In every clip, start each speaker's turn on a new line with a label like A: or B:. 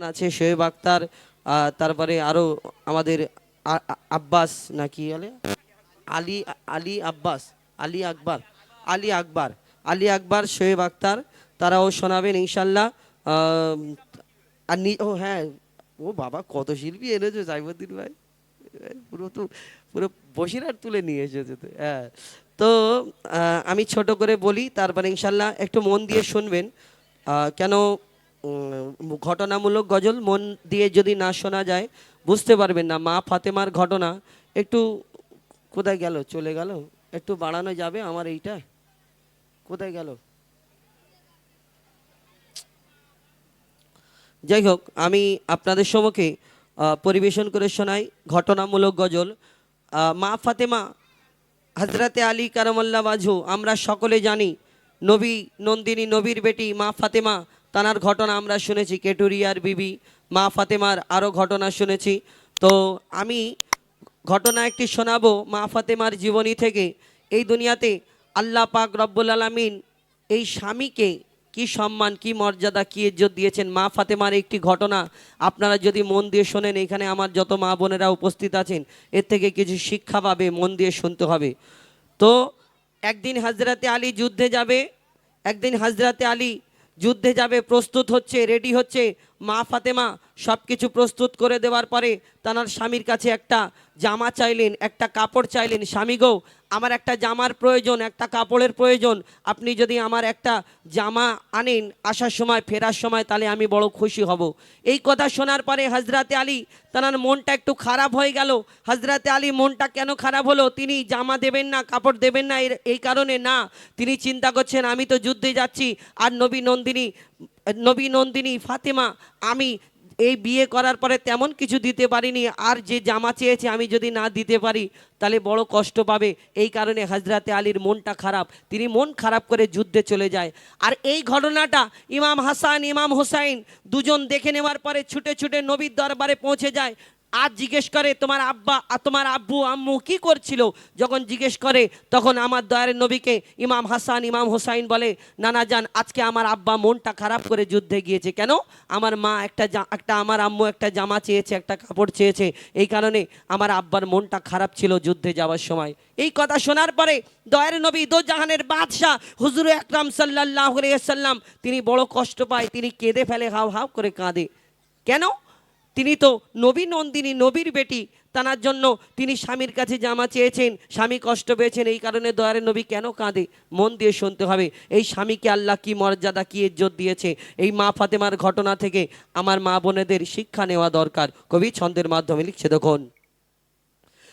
A: আছে শোয়েব আক্তার তারপরে আরও আমাদের আব্বাস না কি বলে? আলী আলী আব্বাস, আলী আকবর আলী আকবর আলী আকবর, শোয়েব আক্তার, তারাও শোনাবেন ইনশাল্লাহ। আর ও হ্যাঁ ও বাবা কত শিল্পী এনেছো সাইবুদ্দিন ভাই। পুরো তো, পুরো বসিরহাট তুলে নিয়ে এসেছে তো হ্যাঁ। তো আমি ছোট করে বলি, তারপরে ইনশাল্লাহ একটু মন দিয়ে শুনবেন। কেন ঘটনামূলক গজল মন দিয়ে যদি না শোনা যায়, বুঝতে পারবেন না মা ফাতেমার ঘটনা। একটু কোথায় গেল? চলে গেল? একটু বাড়ানো যাবে আমার এইটা? কোথায় গেল? যাই হোক, আমি আপনাদের সম্মুখে পরিবেশন করে শোনাই ঘটনামূলক গজল। মা ফাতেমা হজরতে আলী কারমাল্লা বাজু আমরা সকলে জানি, নবী নন্দিনী নবীর বেটি মা ফাতেমা তানার ঘটনা আমরা শুনেছি, কেটুরিয়ার বিবি, মা ফাতেমার আরও ঘটনা শুনেছি। তো আমি ঘটনা একটি শোনাবো, মা ফাতেমার জীবনী থেকে। এই দুনিয়াতে আল্লাহ পাক রব্বুল আলমিন এই স্বামীকে কি সম্মান, কি মর্যাদা, কি ইজ্জত দিয়েছেন? মা ফাতেমার একটি ঘটনা আপনারা যদি মন দিয়ে শোনেন, এখানে আমার যত মা বোনেরা উপস্থিত আছেন, এর থেকে কিছু শিক্ষা পাবে, মন দিয়ে শুনতে হবে। তো একদিন হাজরাতে আলী যুদ্ধে যাবে, একদিন হাজরাতে আলী যুদ্ধে যাবে প্রস্তুত হচ্ছে রেডি হচ্ছে। মা ফাতেমা সব কিছু প্রস্তুত করে দেওয়ার পরে তানার স্বামীর কাছে একটা জামা চাইলেন, একটা কাপড় চাইলেন, স্বামী গো, আমার একটা জামার প্রয়োজন, একটা কাপড়ের প্রয়োজন। আপনি যদি আমার একটা জামা আনেন আসার সময়, ফেরার সময়, তাহলে আমি বড় খুশি হব। এই কথা শোনার পরে হজরতে আলী তানার মনটা একটু খারাপ হয়ে গেল। হজরতে আলী মনটা কেন খারাপ হলো? তিনি জামা দেবেন না, কাপড় দেবেন না এই কারণে না। তিনি চিন্তা করছেন, আমি তো যুদ্ধে যাচ্ছি, আর নবী নন্দিনী নবী নন্দিনী ফাতেমা, আমি এই বিয়ে করার পরে তেমন কিছু দিতে পারিনি, আর যে জামা চেয়েছে আমি যদি না দিতে পারি, তাহলে বড় কষ্ট পাবে। এই কারণে হজরাতে আলীর মনটা খারাপ। তিনি মন খারাপ করে যুদ্ধে চলে যায়। আর এই ঘটনাটা ইমাম হাসান, ইমাম হোসাইন দুজন দেখে নেওয়ার পরে ছুটে ছুটে নবীর দরবারে পৌঁছে যায়। আর জিজ্ঞেস করে, তোমার আব্বা তোমার আব্বু, আম্মু কি করছিল? যখন জিজ্ঞেস করে, তখন আমার দয়ারের নবীকে ইমাম হাসান, ইমাম হোসাইন বলে, নানা যান আজকে আমার আব্বা মনটা খারাপ করে যুদ্ধে গিয়েছে। কেন? আমার মা একটা একটা, আমার আম্মু একটা জামা চেয়েছে, একটা কাপড় চেয়েছে। এই কারণে আমার আব্বার মনটা খারাপ ছিল যুদ্ধে যাওয়ার সময়। এই কথা শোনার পরে দয়ার নবী দো জাহানের বাদশাহ হুজুর একরাম সাল্লাহ সাল্লাম তিনি বড় কষ্ট পায়, তিনি কেঁদে ফেলে হাও হাও করে কাঁদে। কেন? তিনি তো নবী নন্দিনী, নবীর বেটি। তানার জন্য তিনি স্বামীর কাছে জামা চেয়েছেন, স্বামী কষ্ট পেয়েছেন, এই কারণে দয়ারে নবী কেন কাঁদে? মন দিয়ে শুনতে হবে, এই স্বামীকে আল্লাহ কি মর্যাদা, কি ইজ্জত দিয়েছে? এই মা ফাতেমার ঘটনা থেকে আমার মা বোনেদের শিক্ষা নেওয়া দরকার। কবি ছন্দের মাধ্যমে লিখছে দেখুন।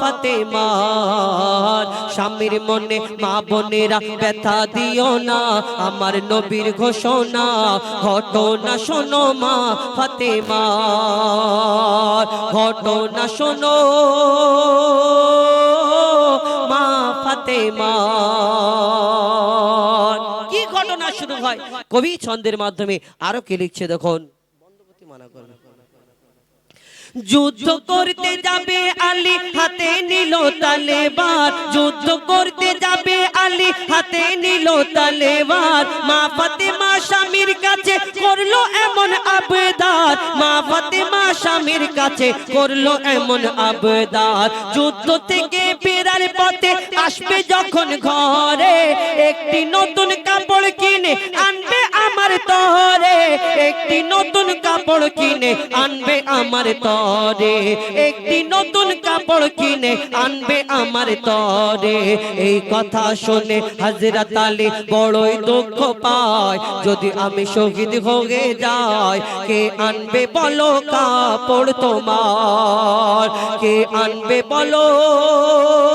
A: ফাতেমার স্বামীর মনে মা বোনেরা ব্যথা দিও না, আমার নবীর ঘোষণা ঘটনা শোনো মা ফাতেমার ঘটনা শোনো মা ফাতেমার কি ঘটনা শুরু হয়? কবি ছন্দের মাধ্যমে আরও কে লিখছে দেখুন। বন্ধপতি মানা করবে। যুদ্ধ করতে যাবে আলী, হাতে নিল তালেবার যুদ্ধ করতে যাবে আলী, হাতে নিল তালেবার মা ফাতেমা স্বামীর কাছে করল এমন আবেদার। মা ফাতেমা স্বামীর কাছে করল এমন আবেদার। যুদ্ধ থেকে ফেরার পথে আসবে যখন ঘরে একটি নতুন কাপড় কিনে আনবে আমার তরে একটি নতুন কাপড় কিনে আনবে আমার তরে একটি নতুন কাপড় কিনে আনবে আমার তরে এই কথা শুনে হাজরাত তালে বড়ই দুঃখ পায়। যদি আমি শহীদ হয়ে যাই, কে আনবে বলো কাপড় তোমার? কে আনবে বলো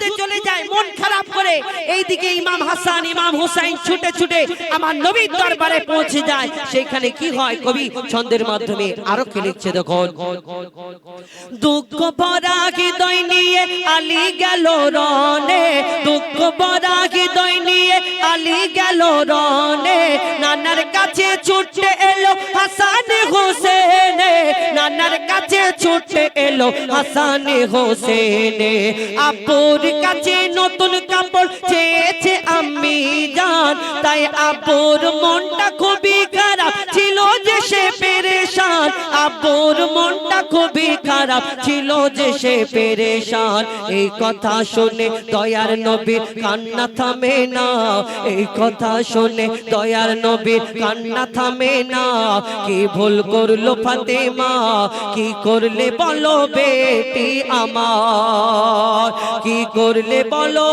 A: যুদ্ধ চলে যায়, মন খারাপ করে। এইদিকে ইমাম হাসান, ইমাম হুসাইন ছুটে ছুটে আমার নবীর দরবারে পৌঁছে যায়। সেখানে কি হয় কবি? ছন্দের মাধ্যমে আরও কে লিখছে দেখুন। দুঃখ ভরা হৃদয় নিয়ে আলী গেল রনে। দুঃখ ভরা হৃদয় নিয়ে আলী গেল রনে। নানার কাছে ছুটে এলো হাসান হোসেন। নানার কাছে ছুটে এলো হাসান হোসেন। আপুর কাছে নতুন কাপড় চেয়েছে আমি জান তাই আপুর মনটা খুবই খারাপ ছিল যে সে পেরেশান। আপুর মনটা খুবই খারাপ ছিল যে সে পেরেশান। এই কথা শুনে দয়ার নবীর কান্না থামে না। এই কথা শুনে দয়ার নবীর কান্না থামে না। কি ভুল করল ফাতেমা? কি করলে বলো বেটি আমার? কি করলে বলো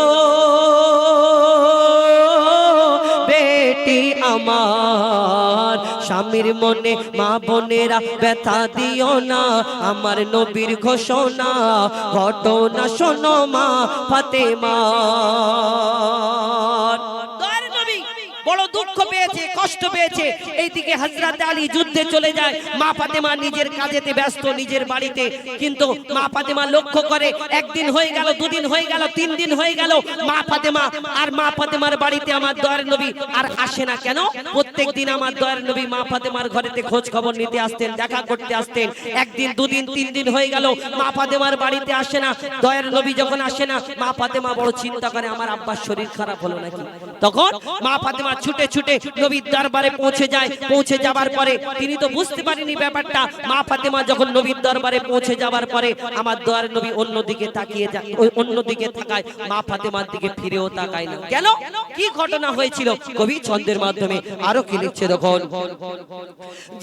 A: বেটি আমার? স্বামীর মনে মা বোনেরা ব্যথা দিও না, আমার নবীর ঘোষণা, ঘটনা শোনো মা ফাতেমা। কষ্ট পেয়েছে। এইদিকে হজরত আলী যুদ্ধে চলে যায়। মা ফাতেমা নিজের কাজেতে ব্যস্ত, নিজের বাড়িতে। কিন্তু মা ফাতেমা লক্ষ্য করে, একদিন হয়ে গেল, দুদিন হয়ে গেল, তিন দিন হয়ে গেল। মা ফাতেমা আর মা ফাতেমার বাড়িতে আমার দয়ার নবী আর আসে না কেন? প্রত্যেক দিন আমার দয়ার নবী মা ফাতেমার ঘরেতে খোঁজ খবর নিতে আসতেন, দেখা করতে আসতেন। একদিন, দুদিন, তিন দিন হয়ে গেল, মা ফাতেমার বাড়িতে আসে না। দয়ার নবী যখন আসে না, মা ফাতেমা বড় চিন্তা করে, আমার আব্বার শরীর খারাপ হলো নাকি? তখন মা ফাতেমা ছুটে ছুটে নবীর দরবারে পৌঁছে যায়, পৌঁছে যাবার পরে তিনি তো বুঝতে পারেনি ব্যাপারটা। মা ফাতেমা যখন নবীর দরবারে পৌঁছে যাবার পরে আমার দয়ার নবী অন্যদিকে তাকিয়ে যায় ওই অন্যদিকে তাকায় মা ফাতেমার দিকে ফিরেও তাকায় না। কেন? কি ঘটনা হয়েছিল? কবি ছন্দের মাধ্যমে আরও কি লিখছে দেখুন।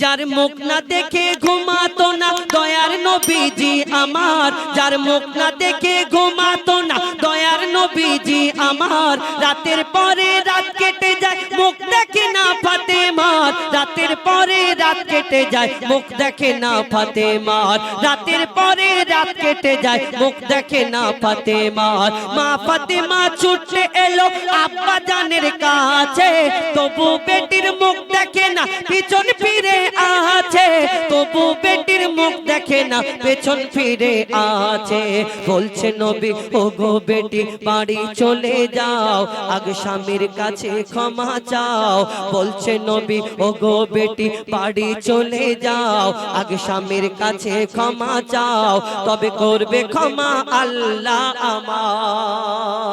A: যার মুখ না দেখে ঘুমাতো না, দয়ার নবীজি আমার। যার মুখ না দেখে ঘুমাতো না, দয়ার নবীজি আমার। রাতের পরে না ফাতেমার রাতের পরে রাত কেটে যায়, মুখ দেখে না ফাতেমার রাতের পরে রাত কেটে যায়, মুখ দেখে না ফাতেমার মা ফাতেমা ছুটে এলো আব্বা জানের কাছে। তবু বেটির মুখ দেখে না, পিছন ফিরে আছে। তবু বেটির মুখ দেখে না, পেছন ফিরে আছে। বলছে, নবী ও গো বেটি, বাড়ি চলে যাও। আগে স্বামীর কাছে ক্ষমা চাও। বলছে নবী ও গো বেটি, বাড়ি চলে যাও। আগে স্বামীর কাছে ক্ষমা চাও, তবে করবে ক্ষমা আল্লাহ আমার।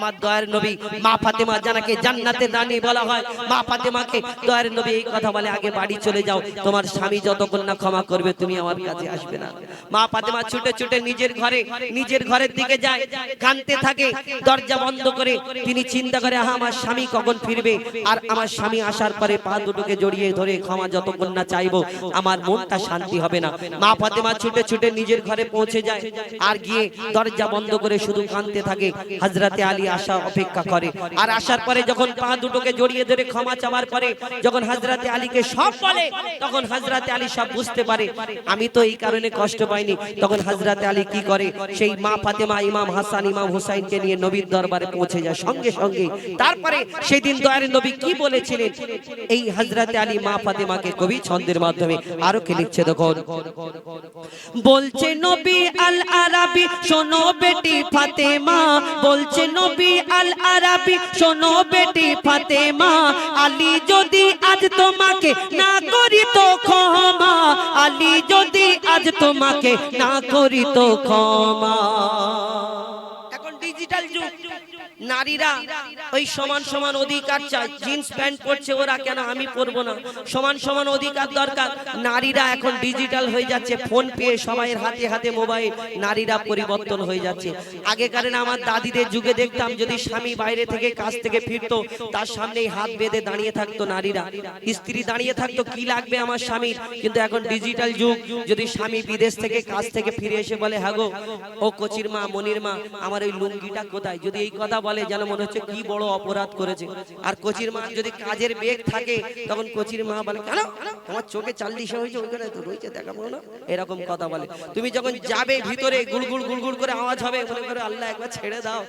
A: আমার দয়ার নবী। মা ফাতেমা জানাকে জান্নাতের রানী বলা হয়। মা ফাতেমাকে দয়ার নবী এই কথা বলে, আগে বাড়ি চলে যাও। তোমার স্বামী যতক্ষণ না ক্ষমা করবে, তুমি আমার কাছে আসবে না। মা ফাতেমা ছুটে ছুটে নিজের ঘরে, নিজের ঘরের দিকে যায় কানতে থাকে, দরজা বন্ধ করে। তিনি চিন্তা করে, আহা, আমার স্বামী কখন ফিরবে? আর আমার স্বামী আসার পরে পা দুটোকে জড়িয়ে ধরে ক্ষমা যতক্ষণ না চাইব, আমার মনটা শান্তি হবে না। মা ফাতেমা ছুটে ছুটে নিজের ঘরে পৌঁছে যায়। আর গিয়ে দরজা বন্ধ করে শুধু কানতে থাকে। হাজরাতে আলী আসা অপেক্ষা করে। আর আসার পরে যখন পা দুটোকে জড়িয়ে ধরে ক্ষমা চাওয়ার পরে যখন হাজরাতে আলীকে সব বলে, তখন হাজরাতে আলী সব বুঝতে পারে। আমি তো এই কারণে কষ্ট পাইনি। তখন হাজরাতে আলী কি করে? সেই মা ফাতেমা, ইমাম হাসান, ইমাম হুসাইনকে নিয়ে নবীর দরবারে পৌঁছে যায় সঙ্গে সঙ্গে। তারপরে সেই দিন দয়ার নবী কি বলেছিলেন? এই হাজরাতে আলী মা ফাতেমাকে কবি ছন্দের মাধ্যমে আরও কে লিখছে দেখুন। বলছে নবী আল আরাবি শোনো বেটি ফাতেমা, বলছে নবী আল আরাবি শোনো বেটি ফাতেমা, আলী যদি আজ তোমাকে না করি তো ক্ষমা, আলী যদি আজ তোমাকে না করি তো ক্ষমা। নারীরা ওই সমান সমান অধিকার চায়। জিন্স প্যান্ট পরছে ওরা কেন? আমি পরবো না। সমান সমান অধিকার দরকার। নারীরা এখন ডিজিটাল হয়ে যাচ্ছে। ফোন পেয়ে সবাই হাতে হাতে মোবাইল। নারীরা পরিবর্তন হয়ে যাচ্ছে। আগেকার আমার দাদিদের যুগে দেখতাম, যদি স্বামী বাইরে থেকে কাজ থেকে ফিরতো, তার সামনেই হাত বেঁধে দাঁড়িয়ে থাকতো নারীরা। স্ত্রী দাঁড়িয়ে থাকতো, কি লাগবে আমার স্বামীর? কিন্তু এখন ডিজিটাল যুগ। যদি স্বামী বিদেশ থেকে কাজ থেকে ফিরে এসে বলে, হাগো, ও কচির মা, মনির মা, আমার ওই লুঙ্গিটা কোথায়? যদি এই কথা বলে বলে যেন মনে হচ্ছে কি বড় অপরাধ করেছে। আর কচির মা যদি কাজের বেগ থাকে, তখন কচির মা বলে, কেন? তোমার চোখে চাল্লিশে হয়েছে ওইখানে তো রয়েছে, দেখাবো না। এরকম কথা বলে। তুমি যখন যাবে ভিতরে, গুড়গুড় গুড়গুড় করে আওয়াজ হবে, মনে করে, আল্লাহ একবার ছেড়ে দাও।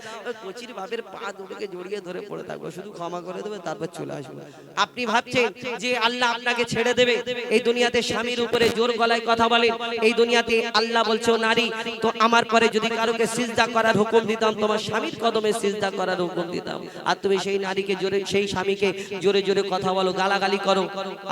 A: কচির বাপের পা দুটোকে জড়িয়ে ধরে পড়ে থাকব, শুধু ক্ষমা করে দেবে, তারপর চলে আসবে। আপনি ভাবছেন যে আল্লাহ আপনাকে ছেড়ে দেবে? এই দুনিয়াতে স্বামীর উপরে জোর গলায় কথা বলে, এই দুনিয়াতে আল্লাহ বলছে নারী, তো আমার পরে যদি কারোকে সিজদা করার হুকুম দিতাম, তোমার স্বামীর কদমে সিজদা করার হুকুম দিতাম। আর তুমি সেই নারীকে জোরে, সেই স্বামীকে জোরে জোরে কথা বলো, গালাগালি করো।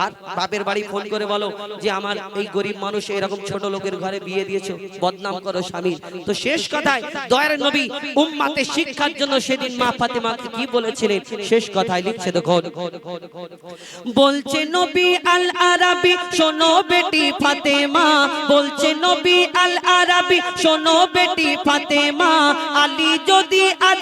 A: আর বাপের বাড়ি ফোন করে বলো যে, আমার এই গরিব মানুষ এরকম ছোট লোকের ঘরে বিয়ে দিয়েছ, বদনাম করো স্বামীর। তো শেষ কথায় দয়ার নবী উম্মাতে শিক্ষার জন্য সেদিন মা ফাতেমাকে কি বলেছিলেন? শেষ কথায় লিখছে দেখো বলছে, নবী আল আরাবি শোনো বেটি ফাতেমা। বলছে, নবী আল আরাবি শোনো বেটি ফাতেমা। আলী, যদি আজ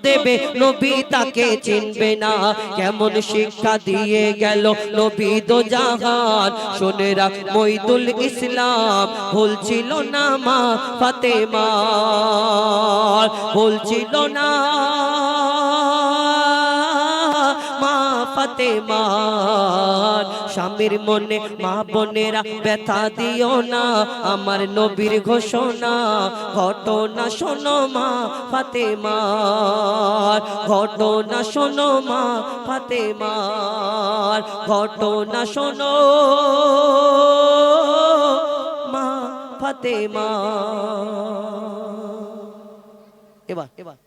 A: দেবে নবী তাকে চিনবে না। কেমন শিক্ষা দিয়ে গেল নবী দো জাহান। শুনে রাখ মইদুল ইসলাম বলছিল ছিল না মা ফাতেমা। বলছিল ছিল না মা ফাতেমার স্বামীর মনে, মা বোনেরা ব্যথা দিও না। আমার নবীর ঘোষণা, ঘটনা শোনো মা ফাতেমার ঘটনা শোনো মা ফাতেমার ঘটনা শোনো মা ফাতেমা। এবার এবার।